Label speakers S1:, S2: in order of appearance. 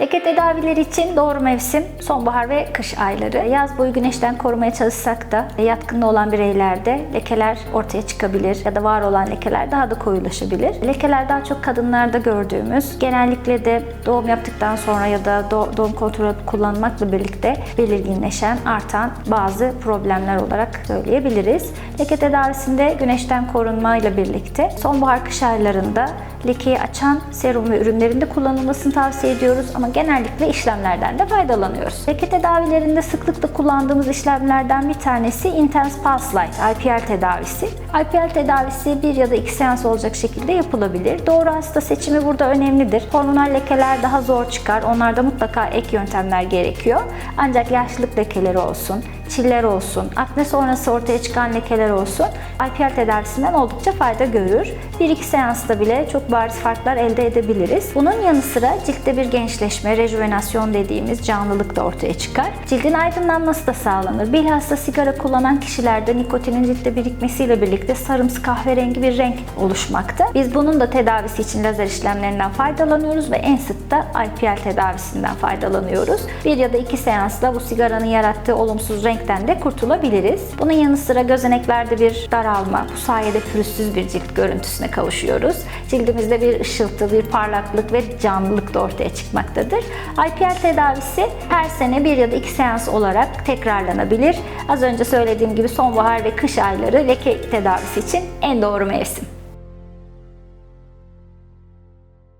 S1: Leke tedavileri için doğru mevsim sonbahar ve kış ayları. Yaz boyu güneşten korumaya çalışsak da yatkınlığı olan bireylerde lekeler ortaya çıkabilir ya da var olan lekeler daha da koyulaşabilir. Lekeler daha çok kadınlarda gördüğümüz, genellikle de doğum yaptıktan sonra ya da doğ- doğum kontrolü kullanmakla birlikte belirginleşen, artan bazı problemler olarak söyleyebiliriz. Leke tedavisinde güneşten korunmayla birlikte sonbahar kış aylarında lekeyi açan serum ve ürünlerinde kullanılmasını tavsiye ediyoruz ama genellikle işlemlerden de faydalanıyoruz. Leke tedavilerinde sıklıkla kullandığımız işlemlerden bir tanesi Intense Pulse Light, IPL tedavisi. IPL tedavisi bir ya da iki seans olacak şekilde yapılabilir. Doğru hasta seçimi burada önemlidir. Hormonal lekeler daha zor çıkar. Onlarda mutlaka ek yöntemler gerekiyor. Ancak yaşlılık lekeleri olsun, çiller olsun, akne sonrası ortaya çıkan lekeler olsun IPL tedavisinden oldukça fayda görür. 1-2 seansta bile çok bariz farklar elde edebiliriz. Bunun yanı sıra ciltte bir gençleşme, rejuvenasyon dediğimiz canlılık da ortaya çıkar. Cildin aydınlanması da sağlanır. Bilhassa sigara kullanan kişilerde nikotinin ciltte birikmesiyle birlikte sarımsı kahverengi bir renk oluşmakta. Biz bunun da tedavisi için lazer işlemlerinden faydalanıyoruz ve en sık da IPL tedavisinden faydalanıyoruz. Bir ya da iki seansla bu sigaranın yarattığı olumsuz renkten de kurtulabiliriz. Bunun yanı sıra gözeneklerde bir daralma, bu sayede pürüzsüz bir cilt görüntüsüne kavuşuyoruz. Cildimizde bir ışıltı, bir parlaklık ve canlılık da ortaya çıkmaktadır. IPL tedavisi her sene bir ya da iki seans olarak tekrarlanabilir. Az önce söylediğim gibi sonbahar ve kış ayları leke tedavisi için en doğru mevsim.